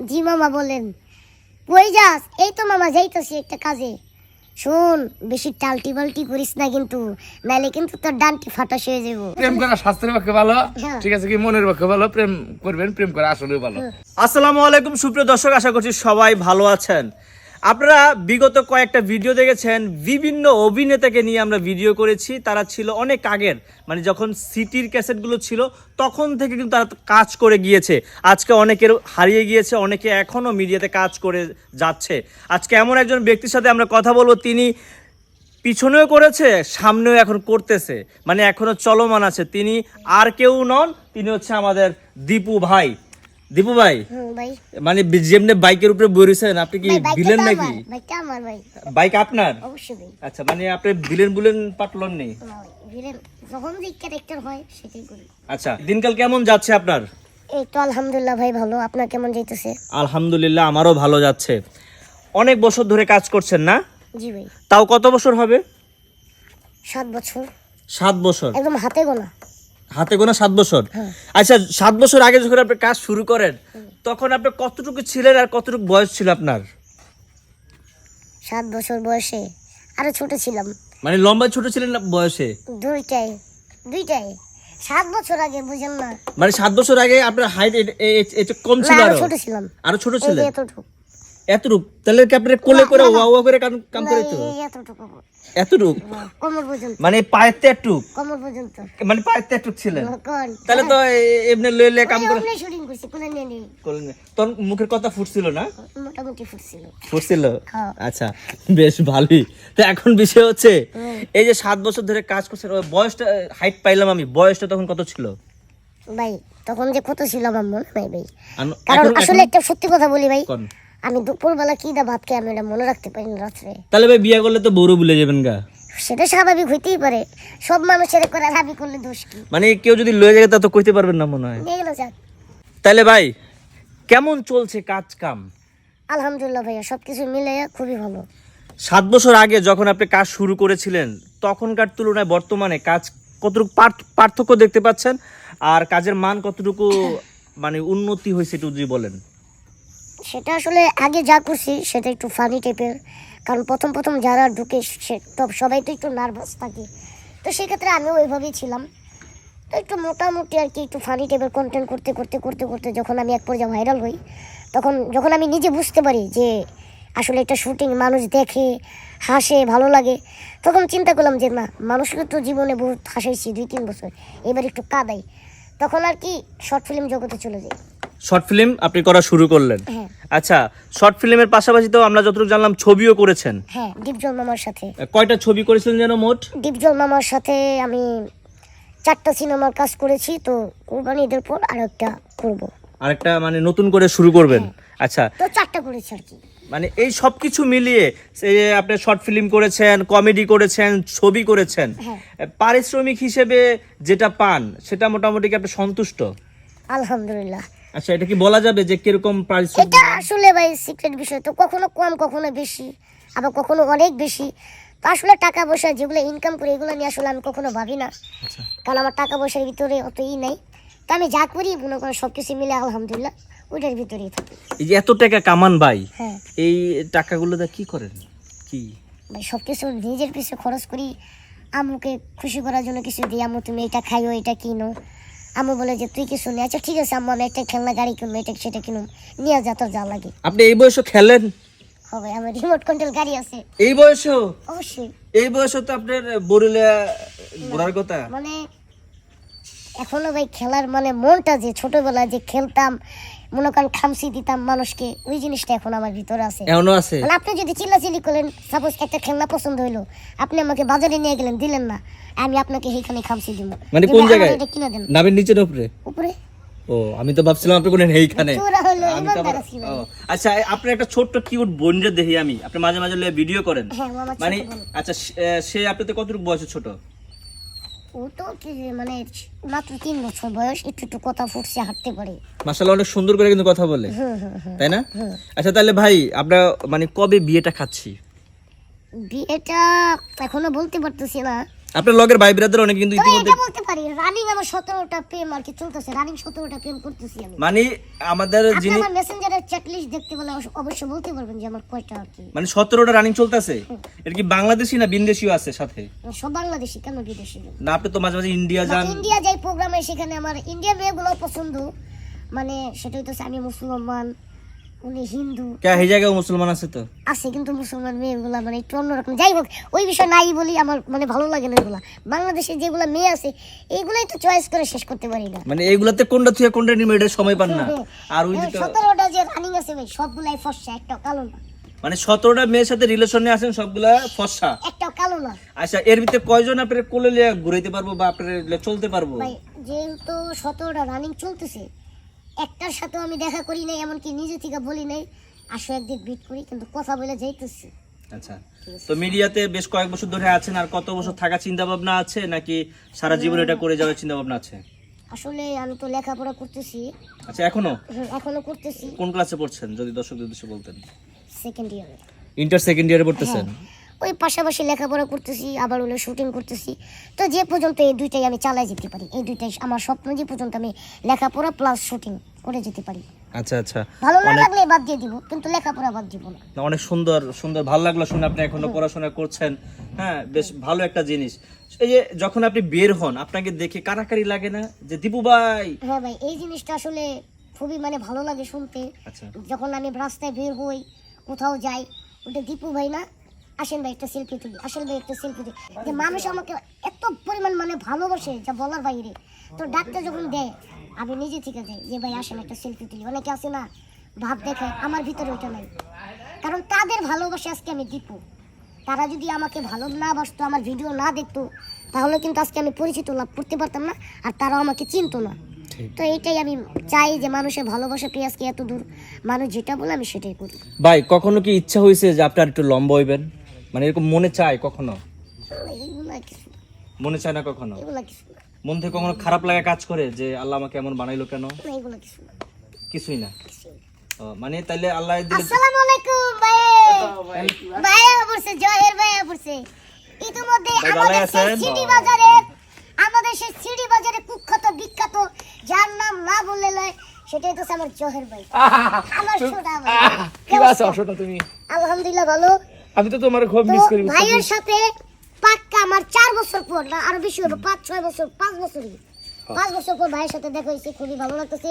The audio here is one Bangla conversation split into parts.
জি মামা বলেন। কই যাস? এই তো মামা যাইতেছি একটা কাজে। শোন বেশি টালটি বালটি করিস না কিন্তু নাইলে কিন্তু তোর ডানটি ফাটা হয়ে যাব প্রেম করা শাস্ত্রের পক্ষে ভালো হ্যাঁ। ঠিক আছে কি মনের পক্ষে ভালো প্রেম করবেন প্রেম করা আসলে ভালো। আসসালামু আলাইকুম সুপ্রিয় দর্শক আশা করছি সবাই ভালো আছেন। আপনারা বিগত কয়েকটা ভিডিও দেখেছেন, বিভিন্ন অভিনেতাকে নিয়ে আমরা ভিডিও করেছি। তারা ছিল অনেক আগের মানে যখন সিটির ক্যাসেটগুলো ছিল, তখন থেকে কিন্তু তারা কাজ করে গিয়েছে। আজকে অনেকের হারিয়ে গিয়েছে, অনেকে এখনও মিডিয়াতে কাজ করে যাচ্ছে। আজকে এমন একজন ব্যক্তির সাথে আমরা কথা বলব, তিনি পিছনেও করেছে, সামনেও এখন করতেছে মানে এখনও চলমান আছে। তিনি আর কেউ নন, তিনি হচ্ছে আমাদের দীপু ভাই। দীপু ভাই? মানে যেমনি বাইকের উপরে বইরেছেন আপনি কি ভিলেন নাকি? বাইক আপনার? আচ্ছা মানে আপনি ভিলেন বুলেন পাটলন নেই? আচ্ছা দিনকাল কেমন যাচ্ছে আপনার? এই তো আলহামদুলিল্লাহ ভাই ভালো। আপনার কেমন যাইতেছে? আলহামদুলিল্লাহ আমারও ভালো যাচ্ছে। অনেক বছর ধরে কাজ করছেন না? জি ভাই। তাও কত বছর হবে? সাত বছর। সাত বছর। একদম হাতে গোনা। হাতে গোনা সাত বছর। হ্যাঁ। আচ্ছা সাত বছর আগে যখন আপনি কাজ শুরু করেন তখন আপনি কতটুকু ছিলেন আর কতটুকু বয়স ছিল আপনার? সাত বছর বয়সে। আরও ছোট ছিলাম। মানে লম্বা ছোট ছিলেন না বয়সে? দুইটাই। দুইটাই। সাত বছর আগে বুঝেন না। মানে সাত বছর আগে আপনার হাইট কম ছিল আরও ছোট ছিলাম। আরও ছোট ছিলেন? এতটুকু? তাহলে কি আপনার কোলে করে ওয়া ওয়া করে কাম করে তো এতটুক। হ্যাঁ, মানে পায়ের তো একটুক মানে পায়ের তো একটুক ছিলেন? তাহলে তো এমনি লয়ে লয়ে কাম করে করছি মুখের কথা ফুটছিল না? ফুটছিল। ফুটছিল? হ্যাঁ। আচ্ছা বেশ ভালোই। তো এখন বিষয় হচ্ছে এই যে সাত বছর ধরে কাজ করছেন ওই বয়সটা হাইট পাইলাম আমি। বয়সটা তখন কত ছিল? ভাই তখন যে কত ছিল আমার মনে নাই ভাই। কারণ আসলে একটা সত্যি কথা বলি ভাই? আমি দুপুরবেলা কি দা ভাত খেয়ে আমি এটা মনে রাখতে পারি না রাত্রে। তাহলে ভাই বিয়ে করলে তো বড় ভুলে যাবেন গা। সেটা স্বাভাবিক হইতেই পারে। সব মানুষের করে আমি করলে দোষ কি? মানে কেউ যদি লয়ে যায় তা তো কইতে পারবেন না মনে হয়। নিয়ে গেল যাক। তাহলে ভাই কেমন চলছে কাজ কাম আলহামদুলিল্লাহ ভাইয়া সবকিছু মিলে খুবই ভালো। সাত বছর আগে যখন আপনি কাজ শুরু করেছিলেন তখনকার তুলনায় বর্তমানে কাজ কতটুকু পার্থ- পার্থক্য দেখতে পাচ্ছেন? আর কাজের মান কতটুকু মানে উন্নতি হয়েছে একটু যদি বলেন। সেটা আসলে আগে যা করছি, সেটা একটু ফানি টাইপের কারণ প্রথম প্রথম যারা ঢুকে, সে সবাই তো একটু নার্ভাস থাকে। তো সেক্ষেত্রে আমিও ওইভাবেই ছিলাম। তো একটু মোটামুটি আর কি, একটু ফানি টাইপের কন্টেন্ট করতে করতে করতে করতে যখন আমি এক পর্যায়ে ভাইরাল হই, তখন যখন আমি নিজে বুঝতে পারি যে আসলে একটা শুটিং মানুষ দেখে, হাসে, ভালো লাগে, তখন চিন্তা করলাম যে না মানুষকে তো জীবনে বহুত হাসাইছি, দুই তিন বছর। এবার একটু কাদাই। তখন আর কি শর্ট ফিল্ম জগতে চলে যাই। শর্ট ফিল্ম আপনি করা শুরু করলেন। আচ্ছা শর্ট ফিল্মের পাশাপাশি তো আমরা যতটুকু জানলাম ছবিও করেছেন। হ্যাঁ দীপজল মামার সাথে। কয়টা ছবি করেছিলেন যেন মোট? দীপজল মামার সাথে আমি চারটা সিনেমার কাজ করেছি তো কোরবানি ঈদের পর আর একটা করব। আরেকটা মানে নতুন করে শুরু করবেন। আচ্ছা। তো চারটা করেছি আর কি। মানে এই সব কিছু মিলিয়ে আপনি শর্ট ফিল্ম করেছেন কমেডি করেছেন ছবি করেছেন হ্যাঁ। পারিশ্রমিক হিসেবে যেটা পান সেটা মোটামুটি কি আপনি সন্তুষ্ট? আলহামদুলিল্লাহ। আচ্ছা এটা কি বলা যাবে যে কীরকম পারিশ্রমিক এটা আসলে ভাই সিক্রেট বিষয় তো কখনো কম কখনো বেশি আবার কখনো অনেক বেশি। তো আসলে টাকা পয়সা যেগুলো ইনকাম করি এগুলো নিয়ে আসলে আমি কখনো ভাবি না। আচ্ছা। কারণ আমার টাকা পয়সার ভিতরে অত ই নাই। তো আমি যা করি মনে করেন সব কিছু মিলে আলহামদুলিল্লাহ ওইটার ভিতরেই থাকি। এই যে এত টাকা কামান ভাই হ্যাঁ। এই টাকাগুলো দিয়ে কি করেন? কি? ভাই সব কিছু নিজের পিছনে খরচ করি আম্মুকে খুশি করার জন্য কিছু দিই আম্মু তুমি এটা খাইও এটা কিনো। আম্মু বলে যে তুই কি শুনে আচ্ছা ঠিক আছে আম্মু আমি একটা খেলনা গাড়ি কিনবো এটা সেটা কিনুম। নিয়ে যা তোর যা লাগে। আপনি এই বয়সে খেলেন? হবে আমার রিমোট কন্ট্রোল গাড়ি আছে। এই বয়সে? অবশ্যই। এই বয়সে তো আপনার বরিলা ঘোরার কথা। মানে এখনও ভাই খেলার মানে মনটা যে ছোটবেলায় যে খেলতাম মনে করেন খামসি দিতাম মানুষকে ওই জিনিসটা এখন আমার ভিতরে আছে। এখনও আছে? মানে আপনি যদি চিল্লাচিল্লি করলেন সাপোজ একটা খেলনা পছন্দ হইল আপনি আমাকে বাজারে নিয়ে গেলেন দিলেন না আমি আপনাকে সেইখানে খামসি দিব। মানে কোন জায়গায়? এটা কিনে দেন। নামের নিচের উপরে? উপরে? ও আমি তো ভাবছিলাম আপনি কোন এইখানে। আমি তো আচ্ছা আপনি একটা ছোট্ট কিউট বোনরে দেখি আমি আপনি মাঝে মাঝে ভিডিও করেন। হ্যাঁ মানে আচ্ছা সে- এ, সে আপনি তো কতটুকু বয়সে ছোট? ও তো কি মানে মাত্র তিন বছর বয়স একটু একটু কথা ফুটছে হাঁটতে পারে মাসাল্লাহ অনেক সুন্দর করে কিন্তু কথা বলে। হুম হুম হুম তাই না? আচ্ছা তাহলে ভাই আমরা মানে কবে বিয়েটা খাচ্ছি? বিয়েটা এখনও বলতে পারতেছি না। আপনার লগের ভাই ব্রাদার অনেক কিন্তু ইতিমধ্যে বলতে পারি রানিং আমার সতেরোটা প্রেম আর কি চলতেছে রানিং সতেরোটা প্রেম করতেছি আমি। মানে আমাদের যিনি আমার মেসেঞ্জারে চ্যাট লিস্ট দেখতে বলে অবশ্য- অবশ্যই বলতে পারবেন যে আমার কয়টা আর কি। মানে সতেরোটা রানিং চলতেছে? এটা কি বাংলাদেশি না বিনদেশিও আছে সাথে? সব বাংলাদেশি কেন বিদেশি? না আপনি তো মাঝে মাঝে ইন্ডিয়া যান। ইন্ডিয়া যাই প্রোগ্রামে সেখানে আমার ইন্ডিয়ান মেয়েগুলো পছন্দ। মানে সেটা হইতেছে আমি মুসলমান উনি হিন্দু। কে এই জায়গায় মুসলমান আছে তো? আছে কিন্তু মুসলমান মেয়েগুলা মানে একটু অন্যরকম। যাই হোক ওই বিষয় নাই বলি আমার মানে ভালো লাগে না এগুলা। বাংলাদেশে যেগুলা মেয়ে আছে এইগুলাই তো চয়েস করে শেষ করতে পারি না। মানে এইগুলাতে কোনটা থুয়ে কোনটা সময় পান না। আর ওই যেটা সতেরোটা যে রানিং আছে ভাই সবগুলাই ফর্সা একটাও কালো না। মানে সতেরোটা মেয়ের সাথে রিলেশনে আছেন সবগুলা ফর্সা? একটাও কালো না। আচ্ছা এর ভিতরে কয়জন আপনার কোলে লিয়ে ঘুরাইতে পারব বা আপনার চলতে পারব? ভাই যেহেতু সতেরোটা রানিং চলতেছে একটার সাথেও আমি দেখা করি নাই এমনকি নিজে থেকে বলি নাই আসো একদিন বিট করি কিন্তু কথা বলে যাইতেছি। আচ্ছা। তো মিডিয়াতে বেশ কয়েক বছর ধরে আছেন আর কত বছর থাকা চিন্তা ভাবনা আছে নাকি সারা জীবন এটা করে যাওয়ার চিন্তা ভাবনা আছে? আসলে আমি তো লেখাপড়া করতেছি। আচ্ছা এখনও? হুম, এখনও করতেছি। কোন ক্লাসে পড়ছেন যদি দর্শকদের উদ্দেশ্যে বলতেন? সেকেন্ড ইয়ারে ইন্টার সেকেন্ড ইয়ারে পড়তেছেন? ওই পাশাপাশি লেখাপড়া করতেছি আবার হলো শুটিং করতেছি। তো যে পর্যন্ত এই দুইটাই আমি চালাই যেতে পারি এই দুইটাই আমার স্বপ্ন যে পর্যন্ত আমি লেখাপড়া প্লাস শুটিং করে যেতে পারি। আচ্ছা আচ্ছা। ভালো না লাগলে বাদ দিয়ে দিব কিন্তু লেখাপড়া বাদ দিব না। অনেক সুন্দর সুন্দর ভালো লাগল শুনে আপনি এখনও পড়াশোনা করছেন। হ্যাঁ বেশ ভালো একটা জিনিস। এই যে যখন আপনি বের হন আপনাকে দেখে কারাকারি লাগে না? যে দীপু ভাই! হ্যাঁ ভাই এই জিনিসটা আসলে খুবই মানে ভালো লাগে শুনতে। আচ্ছা। যখন আমি রাস্তায় বের হই কোথাও যাই ওটা দীপু ভাই না? আসেন ভাই একটা সেলফি তুলি আসেন ভাই একটা সেলফি তুলি। যে মানুষ আমাকে এত পরিমাণ মানে ভালোবাসে যা বলার বাইরে। তো ডাক্তার যখন দেয় আমি নিজে থেকে যাই যে ভাই আসেন একটা সেলফি তুলি। অনেকে আছে না ভাব দেখে আমার ভিতরে ওইটা নাই। কারণ তাদের ভালোবাসে আজকে আমি দীপু। তারা যদি আমাকে ভালো না বাসতো আমার ভিডিও না দেখতো তাহলে কিন্তু আজকে আমি পরিচিত লাভ করতে পারতাম না আর তারাও আমাকে চিনতো না। তো এইটাই আমি চাই যে মানুষের ভালোবাসা পেয়ে আজকে এত দূর মানুষ যেটা বলে আমি সেটাই করি। ভাই কখনো কি ইচ্ছা হয়েছে যে আপনার একটু লম্বা হইবেন? মানে এরকম মনে চায় কখনো? মনে চায় না কখনো? মন থেকে কখনো খারাপ লাগা কাজ করে যে আল্লাহ আমাকে এমন বানাইলো কেন? কিছুই না। মানে তাইলে আল্লাহ দিলে আসসালামু আলাইকুম ভাই। ভাই বলছে জয়ের ভাই বলছে ইতিমধ্যে ভাই, ভালো আমাদের সেই আছেন? আমাদের সেই সিডি বাজারে কুখ্যাত বিখ্যাত যার নাম না বললে সেটাই তো আমার জহের ভাই। আমার সোনা ভাই। কি আছে তুমি? আলহামদুলিল্লাহ ভালো। আমি তো তোমার খুব মিস করি ভাইয়ের সাথে পাক্কা আমার চার বছর পর না আরও বেশি হলো পাঁচ ছয় বছর পাঁচ বছরই। পাঁচ বছর পর ভাইয়ের সাথে দেখা হয়েছে খুবই ভালো লাগতেছে।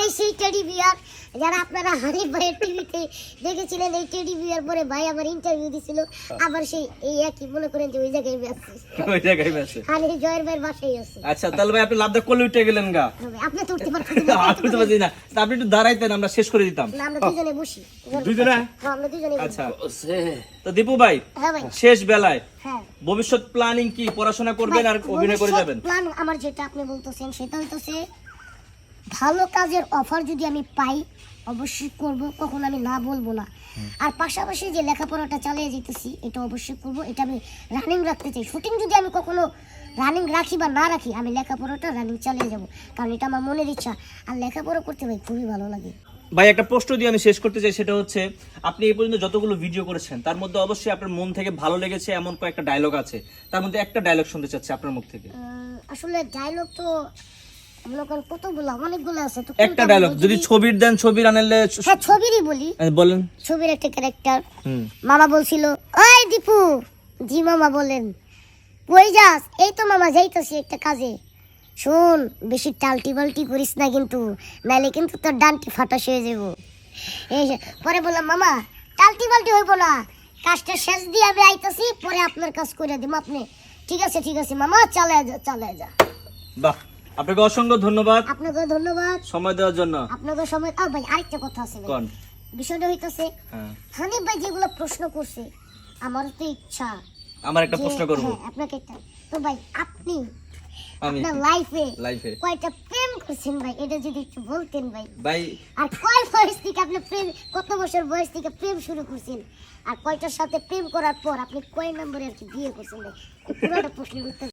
এই সেই টেডি বিয়ার যারা আপনারা হানিফ ভাইয়ের টিভিতে দেখেছিলেন এই টেডি বিয়ার পরে ভাই আবার ইন্টারভিউ দিছিল। আবার সেই এই একই মনে করেন যে ওই জায়গায় আছে ওই জায়গায় আছে হানি জয়ের ভাইয়ের বাসায় আছে। আচ্ছা তাহলে ভাই আপনি লাভটা করলে উঠে গেলেন গা। আপনি তো উঠতে পারতেন না। আপনি তো পারছি না। তা আপনি একটু দাঁড়াইতেন আমরা শেষ করে দিতাম। না, আমরা দুজনে বসি। দুইজনে? হ্যাঁ আমরা দুজনে আচ্ছা। তো দীপু ভাই হ্যাঁ ভাই। শেষ বেলায় হ্যাঁ ভবিষ্যৎ প্ল্যানিং কি? পড়াশোনা করবেন আর অভিনয় করে যাবেন? প্ল্যান আমার যেটা আপনি বলতেছেন সেটা হইতেছে ভালো কাজের অফার যদি আমি পাই অবশ্যই করব কখন আমি না বলব না। আর পাশাপাশি যে লেখাপড়াটা চালিয়ে যেতেছি এটা অবশ্যই করব এটা আমি রানিং রাখতে চাই। শুটিং যদি আমি কখনো রানিং রাখি বা না রাখি আমি লেখাপড়াটা রানিং চালিয়ে যাব। কারণ এটা আমার মনের ইচ্ছা। আর লেখাপড়া করতে ভাই খুবই ভালো লাগে। ভাই একটা প্রশ্ন দিয়ে আমি শেষ করতে চাই সেটা হচ্ছে আপনি এই পর্যন্ত যতগুলো ভিডিও করেছেন তার মধ্যে অবশ্যই আপনার মন থেকে ভালো লেগেছে এমন কয়েকটা ডায়লগ আছে। তার মধ্যে একটা ডায়লগ শুনতে চাচ্ছি আপনার মুখ থেকে। আসলে ডায়লগ তো কতগুলো অনেকগুলো আছে তো একটা ডায়লগ যদি ছবির দেন ছবির আনলে হ্যাঁ ছবিরই বলি। বলেন। ছবির একটা ক্যারেক্টার মামা বলছিল ওই দীপু জি মামা বলেন কই যাস? এই তো মামা যাইতেছি একটা কাজে। শোন বেশি টালটি বালটি করিস না কিন্তু নাইলে কিন্তু তোর ডানটি ফাটা হয়ে যাব। এই পরে বললাম মামা টালটি বালটি হইব না। কাজটা শেষ দিয়ে আমি আইতাছি পরে আপনার কাজ করে দিব আপনি। ঠিক আছে ঠিক আছে মামা চালে যা চালে যা। বাহ আপনাকে অসংখ্য ধন্যবাদ। আপনাকে ধন্যবাদ। সময় দেওয়ার জন্য। আপনাকে সময় আর ভাই আরেকটা কথা আছে ভাই। কোন? বিষয়টা হইতাছে হ্যাঁ। হানিফ ভাই যেগুলো প্রশ্ন করছে আমার তো ইচ্ছা আমার একটা প্রশ্ন করব। হ্যাঁ, আপনাকে একটা তো ভাই আপনি আমি আপনার লাইফে লাইফে কয়টা প্রেম করছেন ভাই এটা যদি একটু বলতেন ভাই। ভাই আর কয় বয়স থেকে আপনি প্রেম কত বছর বয়স থেকে প্রেম শুরু করছেন? আর কয়টার সাথে প্রেম করার পর আপনি কয় নম্বরে আর কি বিয়ে করছেন ভাই? পুরোটা প্রশ্নের করতে